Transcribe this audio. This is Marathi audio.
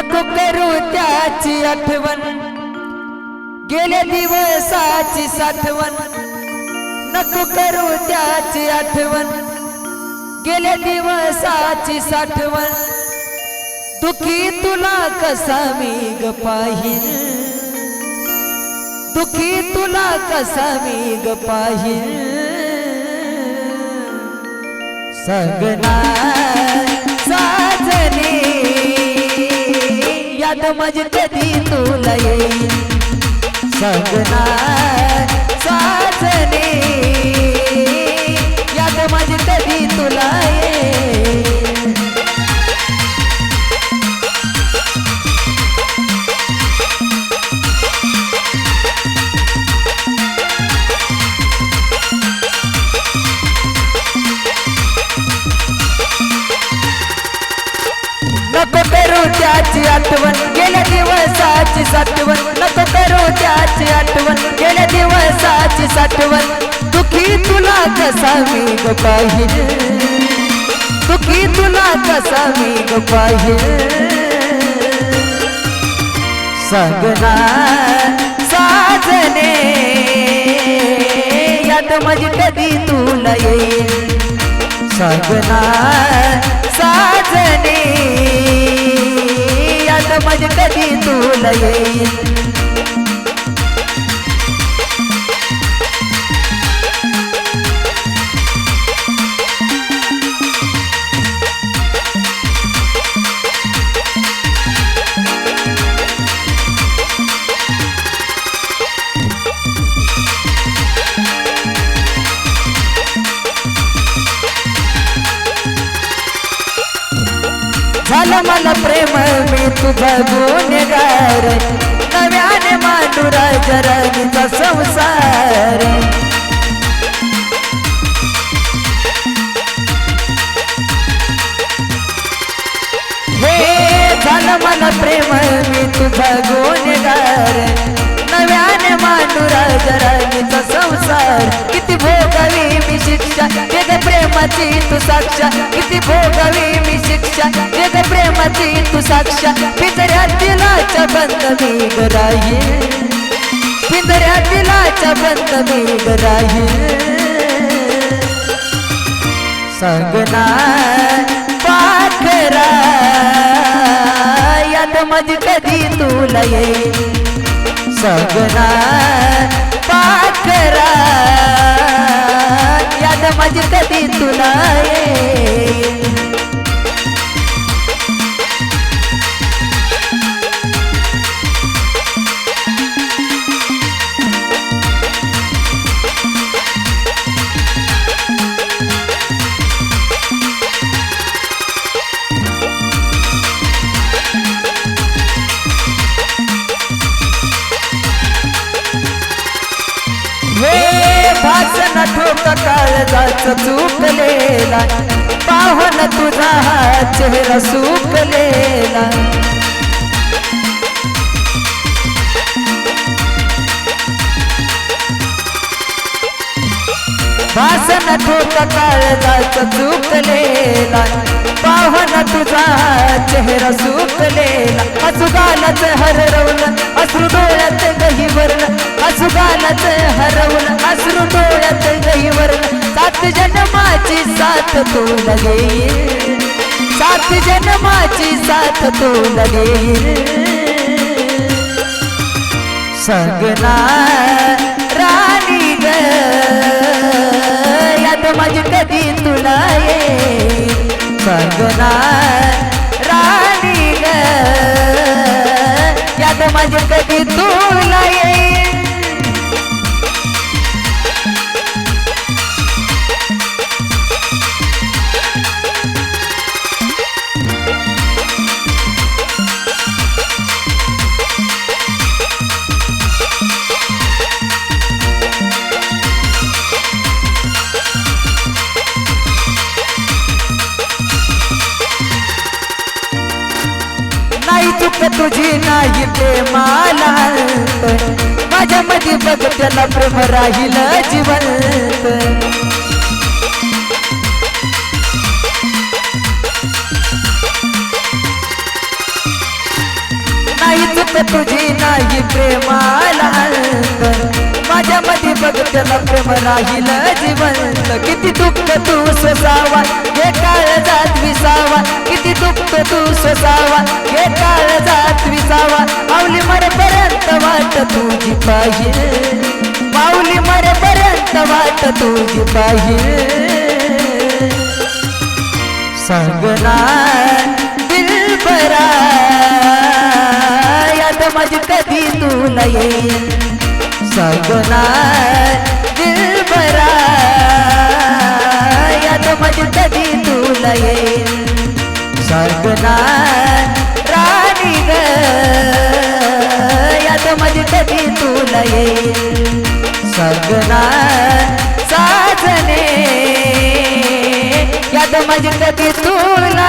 नको करू त्याची आठवण. गेल्या दिवसाची साठवण. नको करू त्याची आठवण. गेल्या दिवसाची साठवण. दुखी तुला कसा मी ग पाहिल? दुखी तुला कसा मी ग पाहिल? सगना समज कधी तुला येईल सगना साजने आठवण गेल्या दिवसाची साठवण. नको करू त्याची आठवण गेल्या दिवसाची साठवण. दुखी तुला कसा मी ग पाहिजे? दुखी तुला कसा मी ग पाहिजे? सगना साजने. यात माझी कधी तुला येईल? सगना साजने. झालं मला प्रेम मी तुझा गुन्हेगार नव्याने मांडुरा जरणीचा संसार. हे झालं मला प्रेम मी तुझा गुन्हेगार नव्याने मांडुरा जरणीचा संसार. किती भोगावी मी शिक्षा वेग प्रेमाची तू साक्षा. किती भोगावी मी शिक्षा वेग प्रेमाची तू साक्षा. पिंजऱ्या दिलाच्या बंद मी गराही पिंजऱ्या दिलाच्या बंद मी गराही सांगना पाखरा यात माझी कधी तुला येईल? सगना पाखरा. याद माझी कधी तुला ये काळजाच चुकलेला पाहन तुझा चेहरा सुकलेला भाषण ठोक काळजाच चुकलेला पाहन तुझा चेहरा सुकलेला असुगालाच हरवलं अश्रू डोळ्यात गही वरलं असुगालाच हरवलं अश्रू डोळ्यात गही वरलं सात जन्माची साथ तू लगे. सात जन्माची साथ तू लगे. सगना राणी ग. यात माझी कधी तुला ये सगना राणी ग. यात माझी कधी तुला ये नाही चुक तुझी नाही ते प्रेमाला माझ्या मध्ये बघ त्याला प्रेम राहील जिवंत तुझी नाही प्रेमाला. राहील जिवंत. किती दुःख तू सोसावा हे काळ जात विसावा. किती दुःख तू सोसावा हे काळ जात विसावा. माऊली मरेपर्यंत वाट तुझी पाहिजे माऊली मरेपर्यंत वाट तुझी पाहिजे सांगना दिलबरा याद माझी कधी तू नाही. सांगना येईल सगना साजने याद माझी कधी तुला